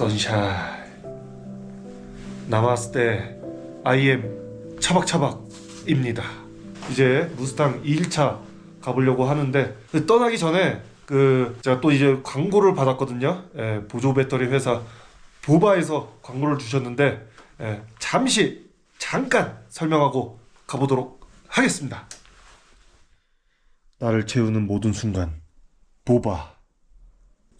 선샤인 나마스테 아이엠 차박차박입니다. 이제 무스탕 2일차 가보려고 하는데 그 떠나기 전에 그 제가 또 이제 광고를 받았거든요. 예, 보조 배터리 회사 보바에서 광고를 주셨는데 예, 잠시 잠깐 설명하고 가보도록 하겠습니다. 나를 채우는 모든 순간 보바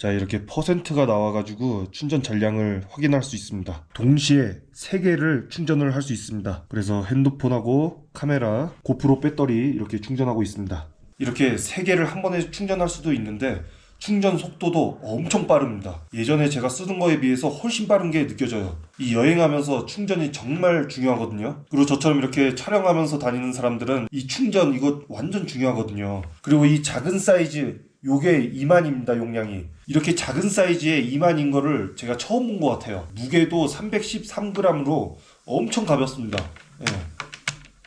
자 이렇게 퍼센트가 나와가지고 충전 잔량을 확인할 수 있습니다. 동시에 3개를 충전을 할 수 있습니다. 그래서 핸드폰하고 카메라 고프로 배터리 이렇게 충전하고 있습니다. 이렇게 3개를 한 번에 충전할 수도 있는데 충전 속도도 엄청 빠릅니다. 예전에 제가 쓰던 거에 비해서 훨씬 빠른 게 느껴져요. 이 여행하면서 충전이 정말 중요하거든요. 그리고 저처럼 이렇게 촬영하면서 다니는 사람들은 이 충전 이거 완전 중요하거든요. 그리고 이 작은 사이즈 요게 2만입니다 용량이 이렇게 작은 사이즈의 2만인 거를 제가 처음 본 것 같아요 무게도 313g으로 엄청 가볍습니다 예.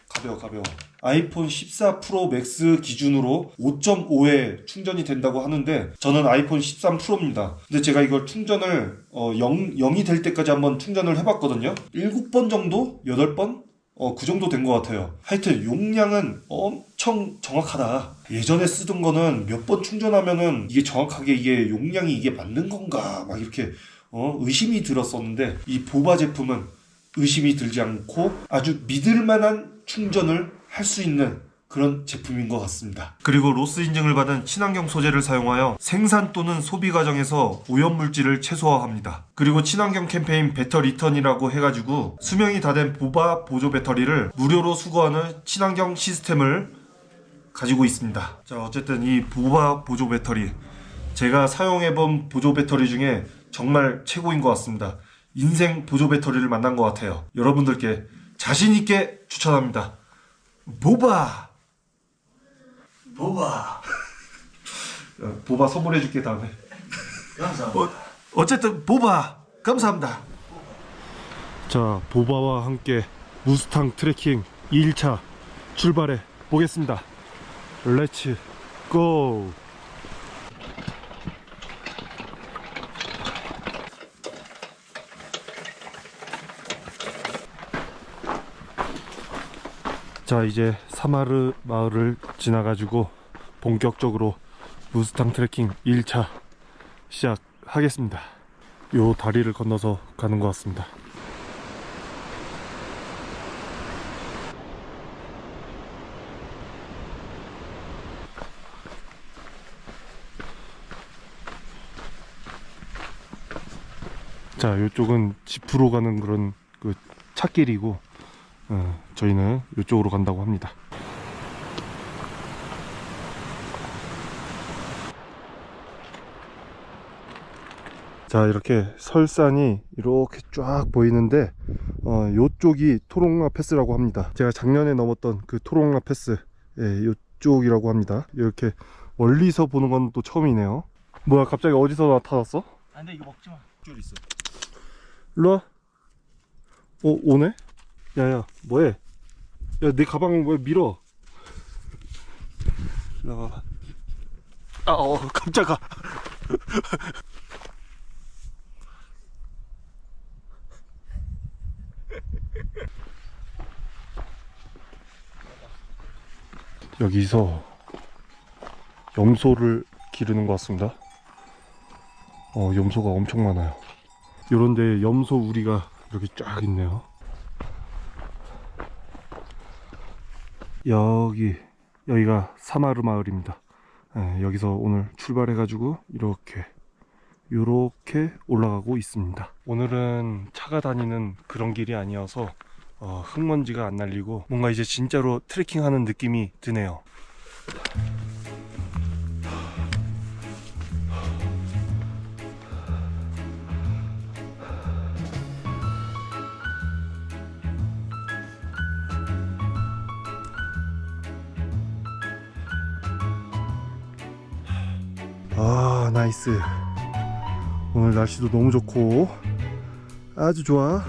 가벼워 가벼워 아이폰 14 프로 맥스 기준으로 5.5에 충전이 된다고 하는데 저는 아이폰 13 프로입니다 근데 제가 이걸 충전을 어, 0, 0이 될 때까지 한번 충전을 해봤거든요 7번 정도? 8번? 어, 그 정도 된 것 같아요. 하여튼 용량은 엄청 정확하다. 예전에 쓰던 거는 몇 번 충전하면은 이게 정확하게 이게 용량이 이게 맞는 건가 막 이렇게 어, 의심이 들었었는데 이 보바 제품은 의심이 들지 않고 아주 믿을 만한 충전을 할 수 있는 그런 제품인 것 같습니다. 그리고 로스 인증을 받은 친환경 소재를 사용하여 생산 또는 소비 과정에서 오염물질을 최소화합니다. 그리고 친환경 캠페인 배터 리턴이라고 해가지고 수명이 다 된 보바 보조 배터리를 무료로 수거하는 친환경 시스템을 가지고 있습니다. 자, 어쨌든 이 보바 보조 배터리 제가 사용해본 보조 배터리 중에 정말 최고인 것 같습니다. 인생 보조 배터리를 만난 것 같아요. 여러분들께 자신 있게 추천합니다. 보바 보바. 어, 보바 선물해 줄게 다음에. 감사합니다. 어, 어쨌든 보바 감사합니다. 자 보바와 함께 무스탕 트레킹 2일차 출발해 보겠습니다. 렛츠 고. 자 이제 사마르 마을을 지나가지고 본격적으로 무스탕 트레킹 1차 시작하겠습니다. 요 다리를 건너서 가는 것 같습니다. 자, 요쪽은 집으로 가는 그런 그 찻길이고, 어, 저희는 이쪽으로 간다고 합니다. 자 이렇게 설산이 이렇게 쫙 보이는데 어, 요쪽이 토롱라 패스라고 합니다 제가 작년에 넘었던 그 토롱라 패스 예, 요쪽이라고 합니다 이렇게 멀리서 보는 건 또 처음이네요 뭐야 갑자기 어디서 나타났어? 아, 근데 이거 먹지 마. 줄 있어. 일로와 어 오네? 야야 뭐해? 야내 가방 왜 밀어? 나가봐. 아어 깜짝아. 여기서 염소를 기르는 것 같습니다. 어 염소가 엄청 많아요. 요런데 염소 우리가 이렇게 쫙 있네요. 여기 여기가 사마르 마을입니다. 예, 여기서 오늘 출발해 가지고 이렇게 요렇게 올라가고 있습니다. 오늘은 차가 다니는 그런 길이 아니어서 어, 흙먼지가 안 날리고 뭔가 이제 진짜로 트레킹하는 느낌이 드네요. 나이스. 오늘 날씨도 너무 좋고 아주 좋아.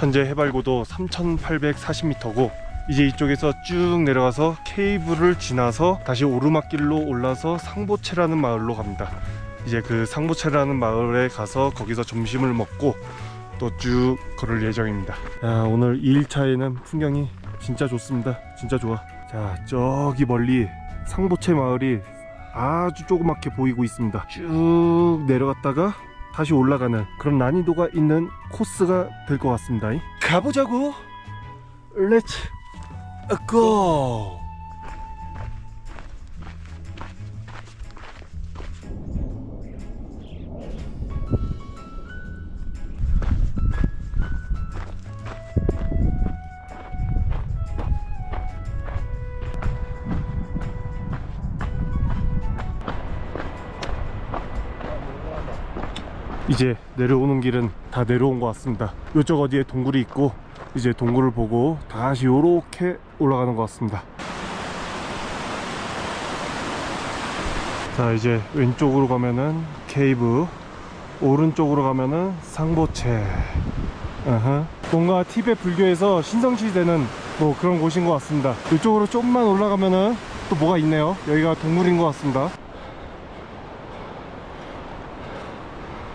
현재 해발고도 3,840m고 이제 이쪽에서 쭉 내려가서 케이블을 지나서 다시 오르막길로 올라서 상보채라는 마을로 갑니다. 이제 그 상보채라는 마을에 가서 거기서 점심을 먹고 또 쭉 걸을 예정입니다. 야, 오늘 2일차에는 풍경이 진짜 좋습니다. 진짜 좋아. 자, 저기 멀리 상보채 마을이 아주 조그맣게 보이고 있습니다. 쭉 내려갔다가 다시 올라가는 그런 난이도가 있는 코스가 될 것 같습니다. 가보자고. 렛츠 고. 이제 내려오는 길은 다 내려온 것 같습니다. 이쪽 어디에 동굴이 있고 이제 동굴을 보고 다시 요렇게 올라가는 것 같습니다. 자 이제 왼쪽으로 가면은 케이브 오른쪽으로 가면은 상보채. 뭔가 티베트 불교에서 신성시되는 뭐 그런 곳인 것 같습니다. 이쪽으로 좀만 올라가면은 또 뭐가 있네요. 여기가 동굴인 것 같습니다.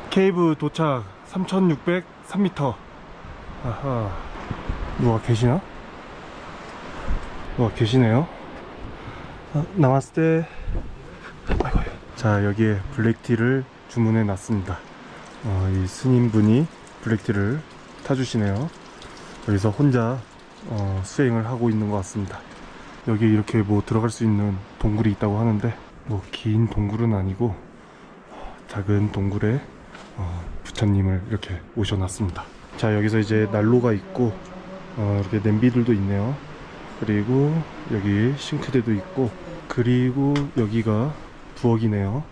케이브 도착. 3603m 아하 누가 계시나? 누가 계시네요? 아, 아이고 자 여기에 블랙티를 주문해 놨습니다. 어, 이 스님분이 블랙티를 타주시네요. 여기서 혼자 어, 수행을 하고 있는 것 같습니다. 여기 이렇게 뭐 들어갈 수 있는 동굴이 있다고 하는데 뭐 긴 동굴은 아니고 작은 동굴에 어, 부처님을 이렇게 모셔놨습니다. 자 여기서 이제 난로가 있고 어, 이렇게 냄비들도 있네요. 그리고 여기 싱크대도 있고 그리고 여기가 부엌이네요.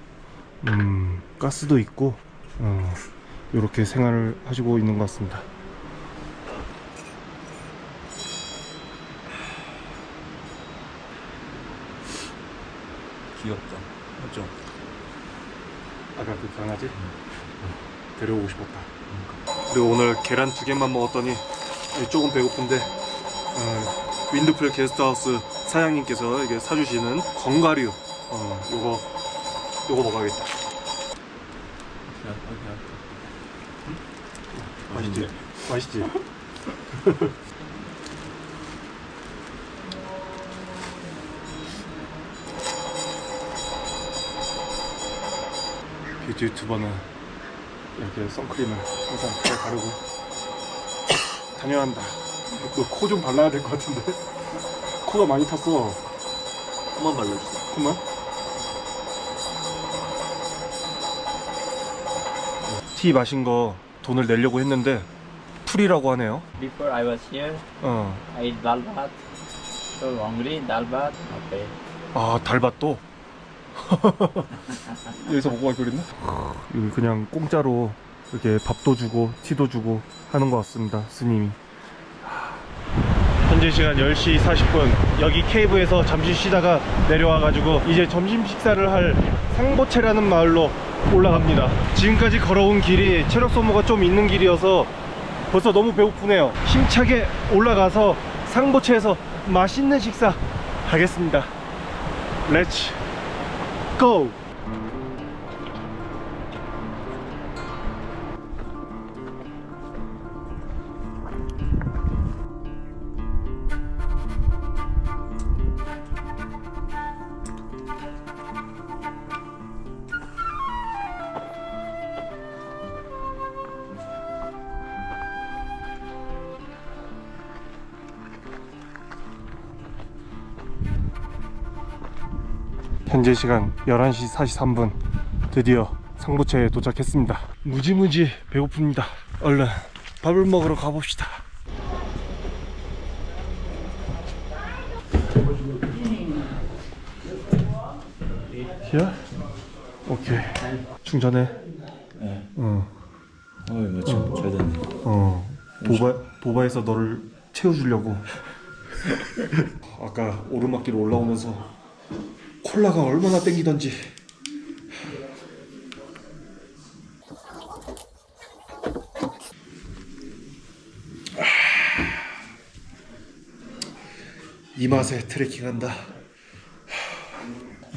음 가스도 있고 어, 이렇게 생활을 하시고 있는 것 같습니다. 귀엽다. 맞죠? 아까 그 강아지 데려오고 싶었다. 그리고 오늘 계란 두 개만 먹었더니 조금 배고픈데 어, 윈드풀 게스트하우스 사장님께서 이게 사주시는 건가류 어, 요거 요거 먹어야겠다. 맛있지? 맛있지? 뷰티 유튜버는 이렇게 선크림을 항상 잘 바르고 다녀야 한다. 너코좀 발라야 될 것 같은데? 코가 많이 탔어. 한번 발라주세요. 코만? 티 마신 거 돈을 내려고 했는데 풀이라고 하네요. Before I was here, 어. I ate dal bhat. So hungry, dal bhat. Okay. 아 달밭도 여기서 먹고 갈 거랬나? 여기 그냥 공짜로 이렇게 밥도 주고 티도 주고 하는 것 같습니다 스님이. 현재 시간 10시 40분. 여기 케이브에서 잠시 쉬다가 내려와가지고 이제 점심 식사를 할 상보채라는 마을로 올라갑니다. 지금까지 걸어온 길이 체력 소모가 좀 있는 길이어서 벌써 너무 배고프네요. 힘차게 올라가서 상보채에서 맛있는 식사 하겠습니다. 렛츠 고! 현재 시간 11시 43분. 드디어 상부채에 도착했습니다. 무지무지 배고픕니다. 얼른 밥을 먹으러 가봅시다. 야? 오케이. 충전해? 어, 어이, 마침 잘 됐네. 어. 보바, 보바에서 너를 채워주려고. 아까 오르막길 올라오면서 콜라가 얼마나 땡기던지. 아. 이 맛에 트레킹한다.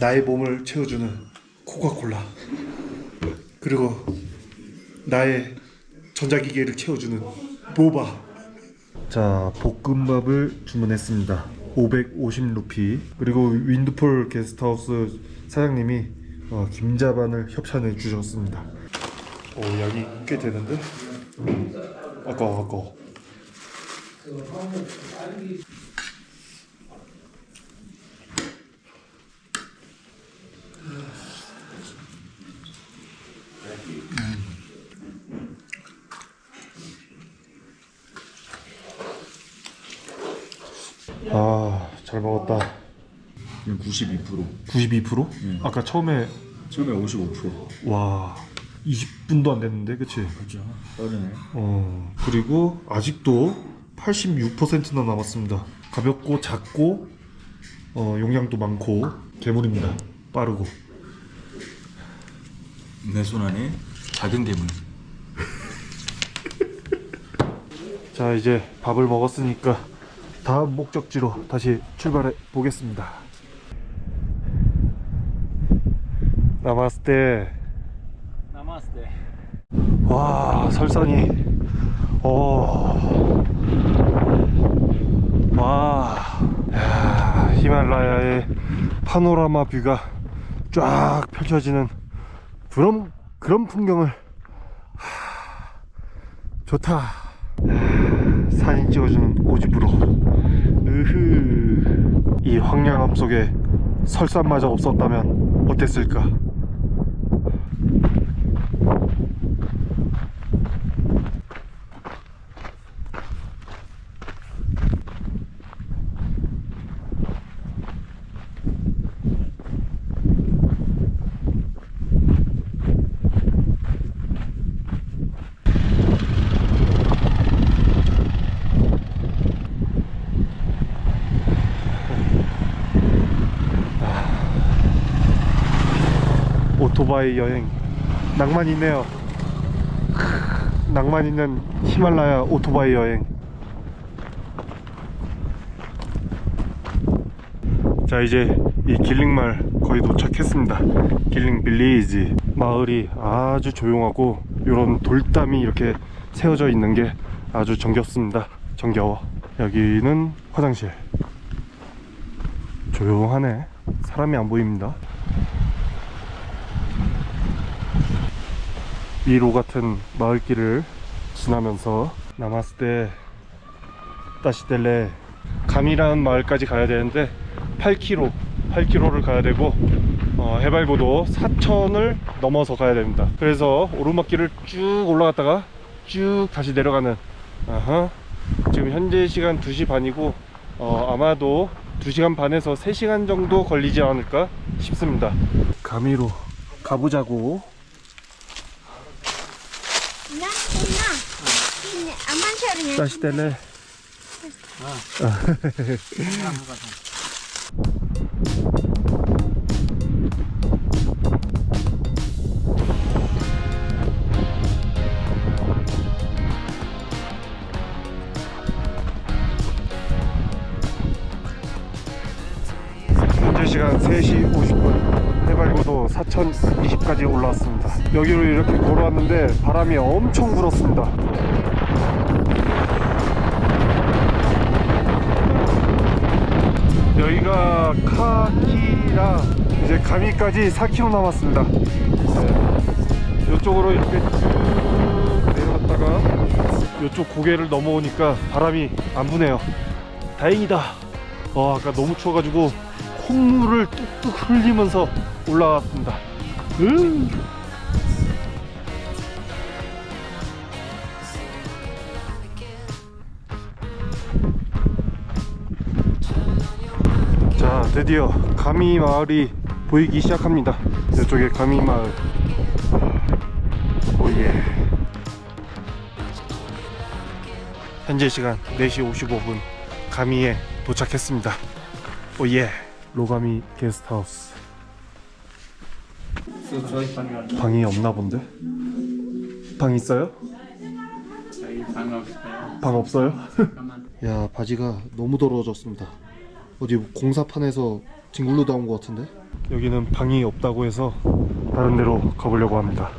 나의 몸을 채워주는 코카콜라. 그리고 나의 전자기기를 채워주는 보바. 자, 볶음밥을 주문했습니다. 550루피. 그리고 윈드폴 게스트하우스 사장님이 어, 김자반을 협찬해 주셨습니다. 오, 양이 꽤 되는데? 아까워, 아까워. 아, 잘 먹었다. 92% 92%? 아까 처음에 처음에 55%와 20분도 안 됐는데, 그치? 그죠 빠르네 어 그리고 아직도 86%나 남았습니다. 가볍고 작고 어, 용량도 많고 괴물입니다. 빠르고. 내 손 안에 작은 괴물 자 이제 밥을 먹었으니까 다음 목적지로 다시 출발해 보겠습니다. 나마스테. Namaste. 와 설산이 오. 와 야, 히말라야의 파노라마 뷰가 쫙 펼쳐지는 그런 그런 풍경을 하, 좋다 야, 사진 찍어주는 오지부로. 으흐. 이 황량함 속에 설산마저 없었다면 어땠을까 오토바이 여행 낭만 있네요. 크, 낭만 있는 히말라야 오토바이 여행. 자 이제 이 길링마을 거의 도착했습니다. 길링 빌리지 마을이 아주 조용하고 이런 돌담이 이렇게 세워져 있는 게 아주 정겹습니다. 정겨워. 여기는 화장실. 조용하네. 사람이 안 보입니다. 미로 같은 마을길을 지나면서 때 따시텔레 감이라는 마을까지 가야 되는데 8km 8km를 가야 되고 어, 해발고도 4천을 넘어서 가야 됩니다 그래서 오르막길을 쭉 올라갔다가 쭉 다시 내려가는 아하. 지금 현재 시간 2시 반이고 어, 아마도 2시간 반에서 3시간 정도 걸리지 않을까 싶습니다 가미로 가보자고 나, 나. ini syarnya. 따시텔레 현재 시간 3시 50분. 해발고도 4020까지 올라왔습니다. 여기로 이렇게 걸어왔는데 바람이 엄청 불었습니다 여기가 카키라 이제 가미까지 4km 남았습니다. 네. 이쪽으로 이렇게 쭉 내려갔다가 이쪽 고개를 넘어오니까 바람이 안 부네요. 다행이다. 어, 아까 너무 추워가지고 콧물을 뚝뚝 흘리면서 올라왔습니다. 으. 자 드디어 가미 마을이 보이기 시작합니다 이쪽에 가미 마을 오예 현재 시간 4시 55분 가미에 도착했습니다 오예 로가미 게스트하우스. 방이 없나 본데? 방 있어요? Saya. 방 없어요? 야 바지가 너무 더러워졌습니다 어디 공사판에서 뒹굴러 나온 것 같은데? 여기는 방이 없다고 해서 다른 데로 가보려고 합니다.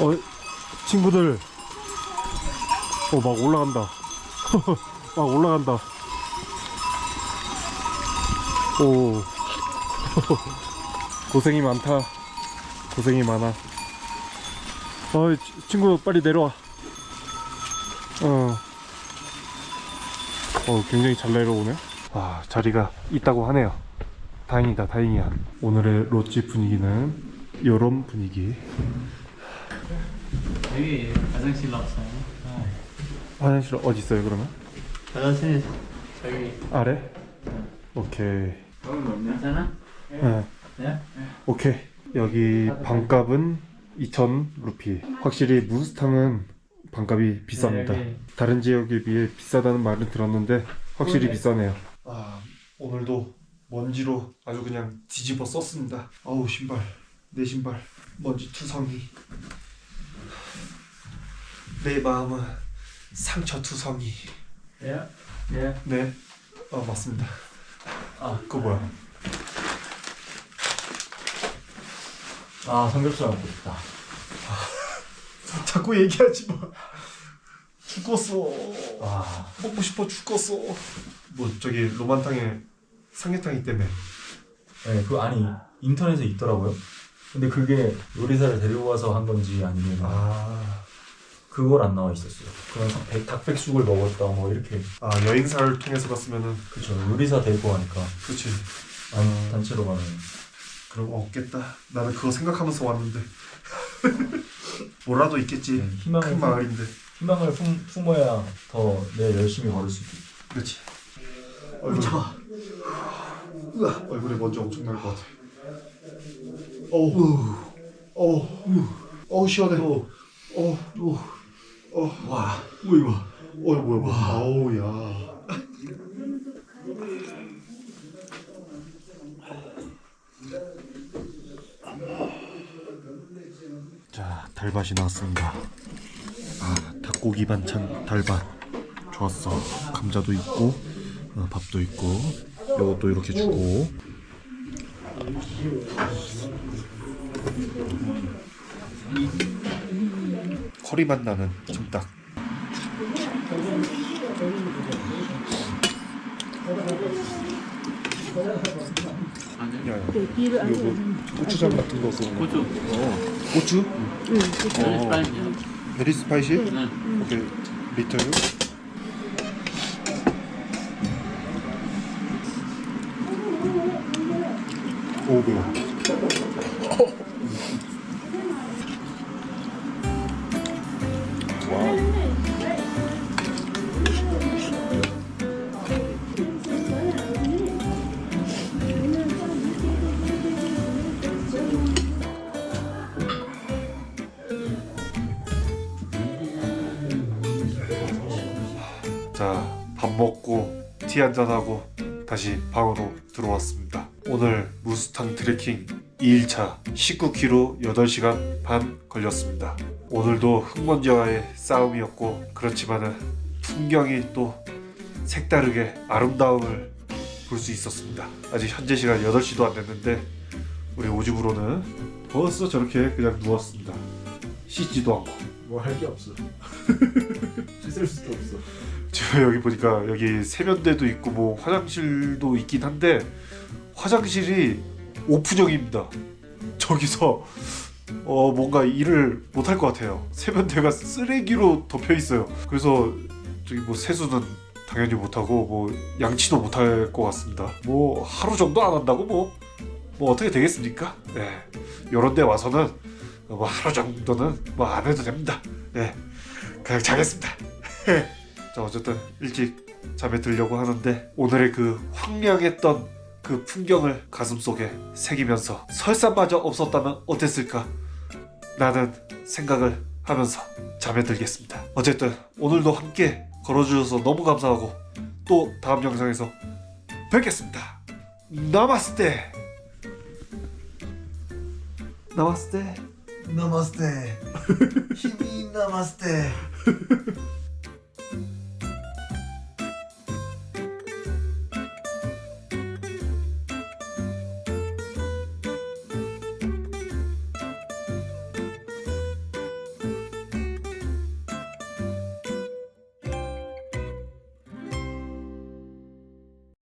어, 친구들. 어, 막 올라간다. 막 올라간다. 오. 고생이 많다. 고생이 많아. 어, 치- 친구 빨리 내려와. 어. 어, 굉장히 잘 내려오네. 아, 자리가 있다고 하네요. 다행이다, 다행이야. 오늘의 롯지 분위기는 요런 분위기. 여기 화장실 없어요. 화장실 어디 있어요, 그러면? 화장실 저기 아래? 오케이. 괜찮아? 네. 네? 오케이. 여기 방값은 2,000 루피. 확실히 무스탕은 방값이 비쌉니다. 네, 여기. 다른 지역에 비해 비싸다는 말은 들었는데 확실히 비싸네요. 아 오늘도 먼지로 아주 그냥 뒤집어 썼습니다. 아우 신발 내 신발 먼지 투성이. 내 마음은 상처 투성이. 예. 예. 네. 아 맞습니다. 아 그거 뭐야? 아 삼겹살 먹고 싶다. 자꾸 얘기하지 마. 죽었어. 와. 먹고 싶어 죽었어. 뭐 저기 로만탕에 삼계탕 때문에. 네, 그 아니 인터넷에 있더라고요. 근데 그게 요리사를 데리고 와서 한 건지 아니면 아, 그걸 안 나와 있었어요. 그냥 백, 닭백숙을 먹었다 뭐 이렇게. 아 여행사를 통해서 갔으면은 그쵸 요리사 데리고 가니까 그렇지. 단, 단체로 가면 그럼 없겠다. 나는 그거 생각하면서 왔는데. 뭐라도 있겠지. 네, 희망을 큰 마을인데. 희망을 품, 품어야 더 내 열심히 걸을 수 있고. 그렇지. 얼굴. 으아, 얼굴에 먼지 엄청 날것 같아. 어우, 어우, 어우 시원해. 어우, 어우, 어, 와, 뭐 이거, 어 뭐야 뭐야, 아우 야. 자, 달밭이 나왔습니다. 아, 닭고기 반찬 달밭. 좋았어. 감자도 있고, 어, 밥도 있고, 이것도 이렇게 주고. 커리 맛 나는 찜닭. 야, 야. 이거 뭐 고추장 같은 거 써. 고추. 고추? 응. 어. 베리 스파이시? 응. 오케이. 리터요? 오 매워. 자, 밥 먹고 티 한잔하고 다시 방으로 들어왔습니다. 오늘 무스탕 트레킹 2일차 19km 8시간 반 걸렸습니다. 오늘도 흙먼지와의 싸움이었고 그렇지만은 풍경이 또 색다르게 아름다움을 볼 수 있었습니다. 아직 현재 시간 8시도 안 됐는데 우리 오집으로는 벌써 저렇게 그냥 누웠습니다. 씻지도 않고 뭐 할 게 없어. 씻을 수도 없어. 지금 여기 보니까 여기 세면대도 있고 뭐 화장실도 있긴 한데 화장실이 오픈형입니다. 저기서 어 뭔가 일을 못할 것 같아요. 세면대가 쓰레기로 덮여 있어요. 그래서 저기 뭐 세수는 당연히 못 하고 뭐 양치도 못할 것 같습니다. 뭐 하루 정도 안 한다고 뭐 뭐 어떻게 되겠습니까? 네. 이런 데 와서는 뭐 하루 정도는 뭐 안 해도 됩니다. 네. 그냥 자겠습니다. 자 어쨌든 일찍 잠에 들려고 하는데 오늘의 그 황량했던 그 풍경을 가슴속에 새기면서 설사마저 없었다면 어땠을까? 라는 생각을 하면서 잠에 들겠습니다. 어쨌든 오늘도 함께 걸어주셔서 너무 감사하고 또 다음 영상에서 뵙겠습니다. 나마스테! 나마스테? Namaste. Himi namaste.